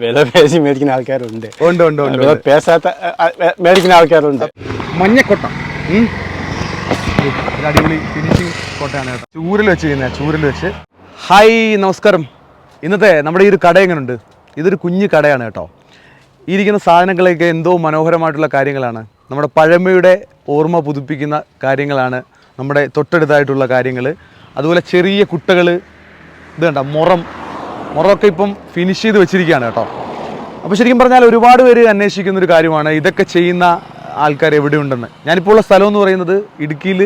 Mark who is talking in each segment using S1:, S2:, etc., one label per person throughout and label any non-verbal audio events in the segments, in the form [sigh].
S1: വില പേശി മേടിക്കുന്ന ആൾക്കാരുണ്ട്.
S2: ഉണ്ട് ഉണ്ട് ഉണ്ട്
S1: വില പേശാത്ത മേടിക്കുന്ന ആൾക്കാരുണ്ട്.
S2: മഞ്ഞക്കൊട്ട. അടിപൊളി ഫിനിഷിംഗ് കൊട്ടയാണ് കേട്ടോ. ചൂരിൽ വെച്ച് ചെയ്യുന്നത് ചൂരിൽ വെച്ച്. ഹായ് നമസ്കാരം. ഇന്നത്തെ നമ്മുടെ ഈ ഒരു കട എങ്ങനെയുണ്ട് ഇതൊരു കുഞ്ഞു കടയാണ് കേട്ടോ. ഇരിക്കുന്ന സാധനങ്ങളൊക്കെ എന്തോ മനോഹരമായിട്ടുള്ള കാര്യങ്ങളാണ്. നമ്മുടെ പഴമയുടെ ഓർമ്മ പുതുപ്പിക്കുന്ന കാര്യങ്ങളാണ് നമ്മുടെ തൊട്ടടുത്തായിട്ടുള്ള കാര്യങ്ങൾ അതുപോലെ ചെറിയ കുട്ടകൾ ഇത് കണ്ട മുറം. മുറമൊക്കെ ഇപ്പം ഫിനിഷ് ചെയ്ത് വെച്ചിരിക്കുകയാണ് കേട്ടോ. അപ്പോൾ ശരിക്കും പറഞ്ഞാൽ ഒരുപാട് പേര് അന്വേഷിക്കുന്ന ഒരു കാര്യമാണ്. ഇതൊക്കെ ചെയ്യുന്ന ആൾക്കാർ എവിടെയുണ്ടെന്ന്. ഞാനിപ്പോൾ ഉള്ള സ്ഥലം എന്ന് പറയുന്നത് ഇടുക്കിയിൽ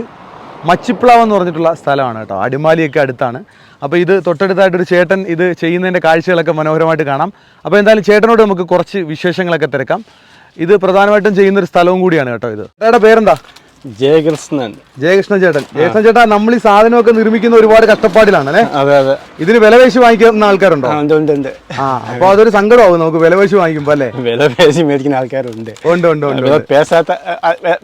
S2: മച്ചിപ്ലാവ് എന്ന് പറഞ്ഞിട്ടുള്ള സ്ഥലമാണ് കേട്ടോ. അടിമാലിയൊക്കെ അടുത്താണ്. അപ്പോൾ ഇത് തൊട്ടടുത്തായിട്ടൊരു ചേട്ടൻ ഇത് ചെയ്യുന്നതിന്റെ കാഴ്ചകളൊക്കെ മനോഹരമായിട്ട് കാണാം. അപ്പോൾ എന്തായാലും ചേട്ടനോട് നമുക്ക് കുറച്ച് വിശേഷങ്ങളൊക്കെ തിരക്കാം. ഇത് പ്രധാനമായിട്ടും ചെയ്യുന്നൊരു സ്ഥലവും കൂടിയാണ് കേട്ടോ ഇത്. ചേട്ടാ പേരെന്താ?
S1: ജയകൃഷ്ണൻ.
S2: ജയകൃഷ്ണൻ ചേട്ടൻ. ജയകൃഷ്ണൻ ചേട്ടാ നമ്മൾ ഈ സാധനമൊക്കെ നിർമ്മിക്കുന്ന ഒരുപാട് കഷ്ടപ്പാടിലാണ് അല്ലേ
S1: അതെ അതെ.
S2: ഇതിന് വിലപേശി വാങ്ങിക്കുന്ന ആൾക്കാരുണ്ടോ?
S1: അപ്പൊ ഉണ്ട് ഉണ്ട്
S2: ആ അപ്പോൾ അതൊരു സങ്കടമാകും നമുക്ക് വിലപേശി വാങ്ങിക്കുമ്പോ അല്ലേ?
S1: വിലപേശി മേടിക്കുന്ന ആൾക്കാരുണ്ട്.
S2: ഉണ്ട് ഉണ്ട് ഉണ്ട്
S1: പേശാത്ത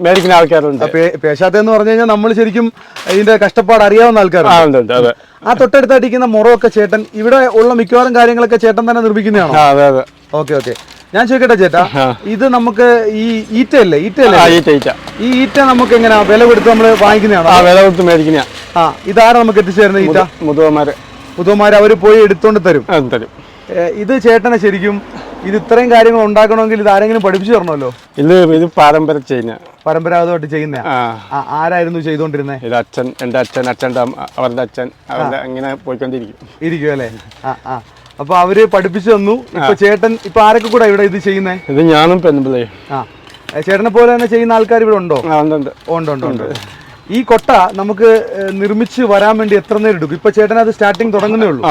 S1: മേടിക്കുന്ന ആൾക്കാരുണ്ട്.
S2: പേശാത്തെന്ന് പറഞ്ഞു കഴിഞ്ഞാൽ നമ്മൾ ശരിക്കും ഇതിന്റെ കഷ്ടപ്പാട് അറിയാവുന്ന
S1: ആൾക്കാരുണ്ട്. അതെ.
S2: ആ തൊട്ടടുത്തായിട്ടിരിക്കുന്ന മുറമൊക്കെ ചേട്ടൻ ഇവിടെ ഉള്ള മിക്കവാറും കാര്യങ്ങളൊക്കെ ചേട്ടൻ തന്നെ നിർമ്മിക്കുന്നതാണോ?
S1: അതെ അതെ.
S2: Okay okay. ഞാൻ ചോദിക്കട്ടെ ചേട്ടാ [laughs] ഇത് നമുക്ക് ഈ ഈറ്റയല്ലേ ഈറ്റ
S1: അല്ലേ? ഈറ്റ ഈറ്റ.
S2: ഈ ഈറ്റ നമുക്ക് എങ്ങനെയാ വില കൊടുത്ത് നമ്മൾ വാങ്ങിക്കുന്നതാണോ?
S1: വില കൊടുത്ത് മേടിക്കുന്ന
S2: ആ ഇതാരാ നമുക്ക് എത്തിച്ചേരുന്ന ഈറ്റ?
S1: മുതുവന്മാര്.
S2: മുതുവന്മാര് അവർ പോയി എടുത്തോണ്ട് തരും.
S1: തരും.
S2: ഇത് ചേട്ടനെ ശരിക്കും ഇത് ഇത്രയും കാര്യങ്ങൾ ഉണ്ടാക്കണമെങ്കിൽ ഇത് ആരെങ്കിലും പഠിപ്പിച്ചു തരണമല്ലോ?
S1: ഇത് ഇത് പാരമ്പര്യം ചെയ്യുന്ന.
S2: പരമ്പരാഗതമായിട്ട് ചെയ്യുന്ന ആരായിരുന്നു ചെയ്തോണ്ടിരുന്നത്
S1: ഇത് അച്ഛൻ എന്റെ അച്ഛൻ അച്ഛന്റെ അവരുടെ അച്ഛൻ അവരുടെ അങ്ങനെ പോയിക്കൊണ്ടിരിക്കും.
S2: ഇരിക്കും അല്ലേ ആ ആ. അപ്പൊ അവർ പഠിപ്പിച്ചു തന്നു. ഇപ്പൊ ചേട്ടൻ ഇപ്പൊ ആരൊക്കെ കൂടെ ഇവിടെ ഇത് ചെയ്യുന്നേ?
S1: ഇത് ഞാനും പെൺപിള്ളേ.
S2: ആ. ചേട്ടനെ പോലെ തന്നെ ചെയ്യുന്ന ആൾക്കാർ ഇവിടെ ഉണ്ടോ?
S1: ഉണ്ടോണ്ടോണ്ട് ഉണ്ട് ഉണ്ട്.
S2: ഉണ്ട് ഈ കൊട്ട നമുക്ക് നിർമ്മിച്ച് വരാൻ വേണ്ടി എത്ര നേരം എടുക്കും? ഇപ്പൊ ചേട്ടൻ അത് സ്റ്റാർട്ടിങ് തുടങ്ങുന്നേ ഉള്ളൂ.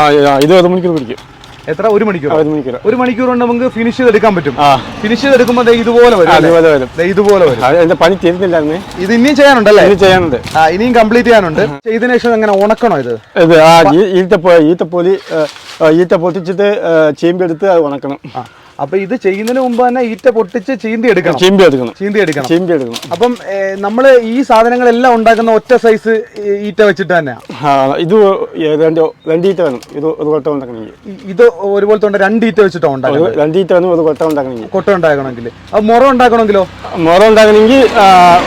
S1: ഇത് മണിക്കൂർ പിടിക്കും.
S2: എത്ര? ഒരു മണിക്കൂർ
S1: ഒരു മണിക്കൂർ
S2: കൊണ്ട് നമുക്ക് ഫിനിഷ് ചെയ്തെടുക്കാൻ പറ്റും. ഫിനിഷ് ചെയ്തെടുക്കുമ്പോൾ ഇതുപോലെ വരും ഇതുപോലെ വരും.
S1: പണി ചെയ്തില്ല
S2: ഇത് ഇനിയും ചെയ്യാനുണ്ടല്ലേ?
S1: ചെയ്യാനുണ്ട്.
S2: ഇനിയും കംപ്ലീറ്റ് ചെയ്യാനുണ്ട്. ചെയ്തതിനു ശേഷം എങ്ങനെ ഉണക്കണോ ഇത്?
S1: ഈത്തപ്പോ ഈത്തപ്പോലി ഈത്ത പൊട്ടിച്ചിട്ട് ചീമ്പെടുത്ത് എടുത്ത് അത് ഉണക്കണം.
S2: അപ്പൊ ഇത് ചെയ്യുന്നതിന് മുമ്പ് തന്നെ ഈറ്റ പൊട്ടിച്ച് ചീന്തി എടുക്കണം.
S1: ചീമ്പി എടുക്കണം.
S2: ചീന്തി എടുക്കണം.
S1: ചീമ്പി എടുക്കണം.
S2: അപ്പം നമ്മൾ ഈ സാധനങ്ങളെല്ലാം ഉണ്ടാക്കുന്ന ഒറ്റ സൈസ് ഈറ്റ വെച്ചിട്ട് തന്നെയാണ്
S1: ആ, ഇത് രണ്ട് രണ്ടീറ്റ വേണം. ഇത് ഒരു കൊട്ട ഉണ്ടാക്കണമെങ്കിൽ.
S2: ഇത് ഒരുപോലത്തെ ഉണ്ട് രണ്ട് ഈറ്റ വെച്ചിട്ടാണ് ഉണ്ടാക്കുന്നത്.
S1: രണ്ട് രണ്ടീറ്റ വേണം ഒരു കൊട്ട ഉണ്ടാക്കണമെങ്കിൽ.
S2: കൊട്ട ഉണ്ടാക്കണമെങ്കിൽ. അത് മുറ ഉണ്ടാക്കണമെങ്കിലോ?
S1: മുറ ഉണ്ടാക്കണമെങ്കിൽ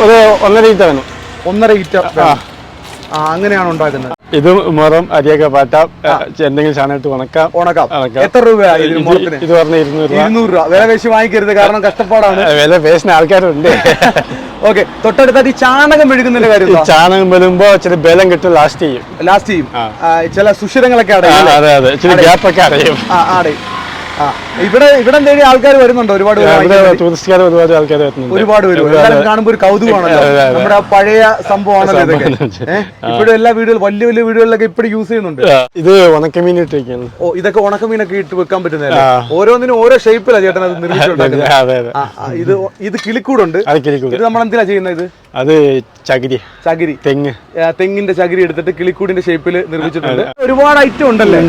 S1: ഒരു ഒന്നര ഈറ്റ വേണം.
S2: ഒന്നര ഈറ്റ ആ അങ്ങനെയാണ് ഉണ്ടാക്കുന്നത്.
S1: ഇത് മുറം അരിയൊക്കെ പാട്ടാം. എന്തെങ്കിലും സാധനം ഇട്ട് ഉണക്കാം.
S2: ഉണക്കാം. എത്ര രൂപയാ
S1: ഇത് പറഞ്ഞ ഇരുന്നൂറ് രൂപ.
S2: ഇരുന്നൂറ് രൂപ. വില പേശി വാങ്ങിക്കരുത് കാരണം കഷ്ടപ്പാടാണ്.
S1: വില പേശിന് ആൾക്കാരുണ്ട്. [laughs]
S2: ഓക്കെ തൊട്ടടുത്തായിട്ട് ഈ ചാണകം മെഴുകുന്നതിന്റെ കാര്യം
S1: ചാണകം വരുമ്പോ ഇച്ചിരി ബലം കിട്ടും ലാസ്റ്റ് ചെയ്യും.
S2: ലാസ്റ്റ് ചെയ്യും. ചില സുഷിരങ്ങളൊക്കെ അടയും
S1: അതെ അതെ. ഇച്ചിരി ഗ്യാപ്പൊക്കെ അറിയും
S2: അടയും. ആ ഇവിടെ ഇവിടെ എന്തെങ്കിലും ആൾക്കാർ വരുന്നുണ്ടോ? ഒരുപാട്?
S1: ടൂറിസ്റ്റുകാർ ഒരുപാട് ആൾക്കാർ വരുന്നുണ്ട്.
S2: ഒരുപാട് പേര് കാണുമ്പോൾ ഒരു കൗതുകമാണല്ലോ. നമ്മുടെ പഴയ സംഭവമാണല്ലോ ഇവിടെ ഇപ്പോഴും എല്ലാ വീടുകളും വലിയ വലിയ വീടുകളിലൊക്കെ ഇപ്പോഴും യൂസ് ചെയ്യുന്നുണ്ട്.
S1: ഇത് ഉണക്കമീൻ ഇട്ടിരിക്കുന്നു
S2: ഓ ഇതൊക്കെ ഉണക്കമീനൊക്കെ ഇട്ട് വെക്കാൻ പറ്റുന്നതല്ലേ? ഓരോന്നിനും ഓരോ ഷേപ്പിലാണ് ചേട്ടൻ അത് നിർമ്മിച്ചുണ്ടാക്കുന്നത് ഇത് ഇത് കിളിക്കൂടുണ്ട്. ഇത് നമ്മൾ എന്തിനാ ചെയ്യുന്നത് ഇത്?
S1: അത് ചകിരി.
S2: ചകിരി.
S1: തെങ്ങ്.
S2: തെങ്ങിന്റെ ചകിരി എടുത്തിട്ട് കിളിക്കൂടിന്റെ ഷേപ്പിൽ നിർമ്മിച്ചിട്ടുണ്ട്. ഒരുപാട് ഐറ്റം ഉണ്ടല്ലേ?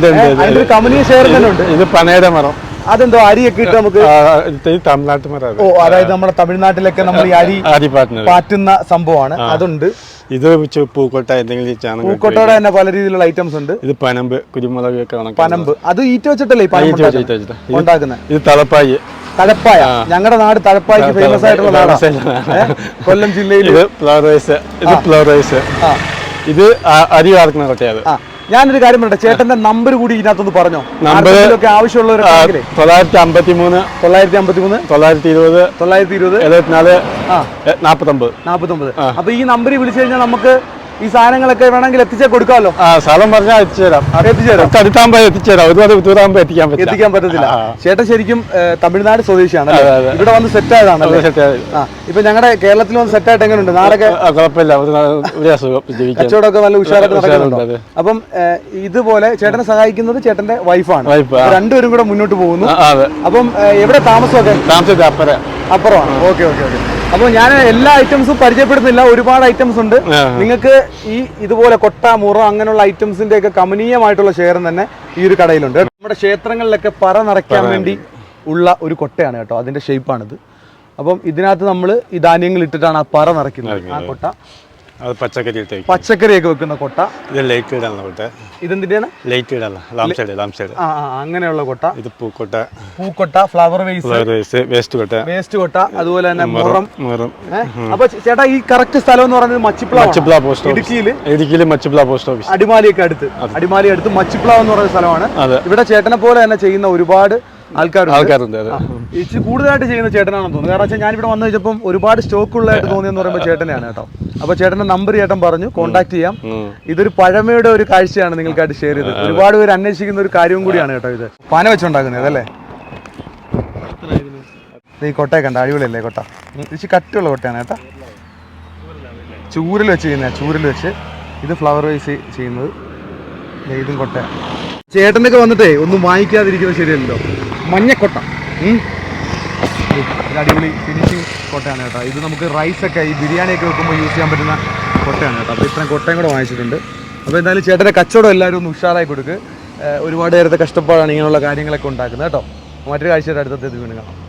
S2: കമ്പനി ഷെയർ തന്നെ ഉണ്ട്.
S1: ഇത് പനയുടെ മരം.
S2: അതെന്തോ അരിയൊക്കെ ഇട്ട് നമുക്ക്
S1: തമിഴ്നാട്ടിൽ.
S2: ഓ അതായത് നമ്മുടെ തമിഴ്നാട്ടിലൊക്കെ നമ്മൾ ഈ അരി
S1: ആദിപ്പാട്ടിനത്
S2: പാറ്റുന്ന സംഭവമാണ്. അതുണ്ട്.
S1: ഇത് പൂക്കോട്ട എന്തെങ്കിലും
S2: പൂക്കോട്ടോടെ തന്നെ പല രീതിയിലുള്ള ഐറ്റംസ് ഉണ്ട്.
S1: ഇത് പനമ്പ് കുരുമുളക് ഒക്കെ
S2: പനമ്പ്. അത് ഈറ്റ് വെച്ചിട്ടല്ലേ ഉണ്ടാക്കുന്നത്?
S1: ഇത് തലപ്പായി.
S2: തഴപ്പായ ഞങ്ങളുടെ നാട് തഴപ്പായ്ക്ക് ഫേമസ് ആയിട്ടുള്ള നാടാണ് കൊല്ലം ജില്ലയിൽ
S1: ഇത് ഫ്ലവർ റൈസ്. ഇത് ഫ്ലവർ റൈസ്. ഇത് അരി വാർക്കുന്ന കൊട്ടയത്
S2: ആ. ഞാനൊരു കാര്യം പറയട്ടെ ചേട്ടന്റെ നമ്പർ കൂടി ഇതിനകത്തൊന്ന് പറഞ്ഞോ?
S1: നമ്പർ
S2: ആവശ്യമുള്ള
S1: തൊള്ളായിരത്തി അമ്പത്തി മൂന്ന്
S2: തൊള്ളായിരത്തി അമ്പത്തി മൂന്ന്
S1: തൊള്ളായിരത്തി ഇരുപത്
S2: തൊള്ളായിരത്തി ഇരുപത്
S1: എഴുപത്തിനാല്
S2: ഒമ്പത്
S1: നാൽപ്പത്തൊമ്പത്
S2: നാപ്പത്തൊമ്പത് അപ്പൊ ഈ നമ്പറിൽ വിളിച്ചു കഴിഞ്ഞാൽ നമുക്ക് ഈ സാധനങ്ങളൊക്കെ വേണമെങ്കിൽ എത്തിച്ചേ കൊടുക്കാമല്ലോ.
S1: ആ സ്ഥലം പറഞ്ഞാൽ എത്തിച്ചേരാം
S2: എത്തിച്ചേരാം
S1: അടുത്താകുമ്പോൾ എത്തിച്ചേരാം ഒരുപാട് ദൂരാകുമ്പോൾ എത്തിക്കാൻ പറ്റില്ല.
S2: എത്തിക്കാൻ പറ്റത്തില്ല. ചേട്ടൻ ശരിക്കും തമിഴ്നാട് സ്വദേശിയാണ്. ഇവിടെ വന്ന് സെറ്റ്
S1: ആയതാണ്
S2: ആ ഇപ്പൊ ഞങ്ങളുടെ കേരളത്തിൽ വന്ന് സെറ്റ് ആയിട്ട് എങ്ങനെയുണ്ട് നാടൊക്കെ
S1: ആ, കുഴപ്പമില്ല.
S2: കച്ചവടമൊക്കെ നല്ല ഉഷാറായിട്ട് നടക്കുന്നുണ്ട്? അപ്പം ഇതുപോലെ ചേട്ടനെ സഹായിക്കുന്നത് ചേട്ടന്റെ വൈഫാണ്. രണ്ടുപേരും കൂടെ മുന്നോട്ട് പോകുന്നു. അപ്പം എവിടെ താമസമൊക്കെ?
S1: താമസം അപ്പുറം.
S2: അപ്പുറമാണ്. Okay okay okay. അപ്പോൾ ഞാൻ എല്ലാ ഐറ്റംസും പരിചയപ്പെടുന്നില്ല ഒരുപാട് ഐറ്റംസ് ഉണ്ട്. നിങ്ങൾക്ക് ഈ ഇതുപോലെ കൊട്ട മുറ അങ്ങനെയുള്ള ഐറ്റംസിന്റെ ഒക്കെ കമനീയമായിട്ടുള്ള ഷെയർ തന്നെ ഈ ഒരു കടയിലുണ്ട്. നമ്മുടെ ക്ഷേത്രങ്ങളിലൊക്കെ പറ നിറയ്ക്കാൻ വേണ്ടി ഉള്ള ഒരു കൊട്ടയാണ് കേട്ടോ. അതിന്റെ ഷേപ്പാണിത് അപ്പം ഇതിനകത്ത് നമ്മൾ ഈ ധാന്യങ്ങൾ ഇട്ടിട്ടാണ് ആ പറ നിറയ്ക്കുന്നത്. ആ കൊട്ട.
S1: അത് പച്ചക്കറി
S2: പച്ചക്കറിയൊക്കെ വെക്കുന്ന കൊട്ട.
S1: ഇത് ലൈറ്റ് ഇടാനുള്ള കൊട്ട.
S2: ഇതെന്തിന്റെയാണ്
S1: ലൈറ്റ് ഇടാനുള്ള ലാം സൈഡ് ലാം സൈഡ്
S2: ആ അങ്ങനെയുള്ള കൊട്ട.
S1: ഇത് പൂക്കൊട്ട.
S2: പൂക്കൊട്ട flower vase
S1: flower waste waste കൊട്ട.
S2: വേസ്റ്റ് കൊട്ട അതുപോലെ തന്നെ മുറം
S1: മുറം?
S2: അപ്പൊ ചേട്ടാ ഈ കറക്റ്റ് സ്ഥലം എന്ന് പറയുന്നത് മച്ചിപ്ല
S1: മച്ചിപ്ല പോസ്റ്റ്
S2: ഇടുക്കിയിൽ
S1: ഇടുക്കിയിൽ മച്ചിപ്ല പോസ്റ്റ് ഓഫീസ്
S2: അടിമാലിയൊക്കെ അടുത്ത്. അടിമാലി അടുത്ത് മച്ചിപ്ലാവ് എന്ന് പറയുന്ന സ്ഥലമാണ്. ഇവിടെ ചേട്ടനെ പോലെ തന്നെ ചെയ്യുന്ന ഒരുപാട് ആൾക്കാരുണ്ട്. ഇച്ചിരി കൂടുതലായിട്ട് ചെയ്യുന്ന ചേട്ടനാണെന്ന് തോന്നുന്നു. കാരണം വെച്ചാൽ ഞാനിവിടെ വന്നു കഴിഞ്ഞപ്പം ഒരുപാട് സ്റ്റോക്ക് ഉള്ളതായിട്ട് തോന്നിയെന്ന് പറയുമ്പോൾ ചേട്ടനെയാണ് കേട്ടോ. അപ്പൊ ചേട്ടന്റെ നമ്പർ ചേട്ടൻ പറഞ്ഞു കോൺടാക്ട് ചെയ്യാം. ഇതൊരു പഴമയുടെ ഒരു കാഴ്ചയാണ് നിങ്ങൾക്കായിട്ട് ഷെയർ ചെയ്തത്. ഒരുപാട് പേര് അന്വേഷിക്കുന്ന ഒരു കാര്യവും കൂടിയാണ് കേട്ടോ ഇത്. പന വെച്ചുണ്ടാക്കുന്നത് അതല്ലേ ഇത് ഈ കൊട്ടയെ കണ്ട? അടിപൊളിയല്ലേ കൊട്ട? ഇച്ചിരി കട്ടിയുള്ള കൊട്ടയാണ് കേട്ടോ. ചൂരൽ വെച്ച് ചെയ്യുന്ന ചൂരിൽ വെച്ച്. ഇത് ഫ്ലവർ വൈസ് ചെയ്യുന്നത്. ഇതും കൊട്ടയാണ് ചേട്ടനൊക്കെ വന്നിട്ടേ ഒന്നും വാങ്ങിക്കാതിരിക്കുന്നത് ശരിയല്ലല്ലോ. മഞ്ഞക്കൊട്ട. അടിപൊളി ഫിനിഷിങ് കൊട്ടയാണ് കേട്ടോ. ഇത് നമുക്ക് റൈസൊക്കെ ഈ ബിരിയാണിയൊക്കെ വെക്കുമ്പോൾ യൂസ് ചെയ്യാൻ പറ്റുന്ന കൊട്ടയാണ് കേട്ടോ. അപ്പോൾ ഇത്രയും കൊട്ടയും കൂടെ വാങ്ങിച്ചിട്ടുണ്ട്. അപ്പോൾ എന്തായാലും ചേട്ടന്റെ കച്ചവടം എല്ലാവരും ഒന്ന് ഉഷാറായി കൊടുക്ക്. ഒരുപാട് നേരത്തെ കഷ്ടപ്പാടാണ് ഇങ്ങനെയുള്ള കാര്യങ്ങളൊക്കെ ഉണ്ടാക്കുന്നത് കേട്ടോ. മറ്റൊരു കാഴ്ചയുടെ അടുത്തത് വീണ്ടും കാണാം.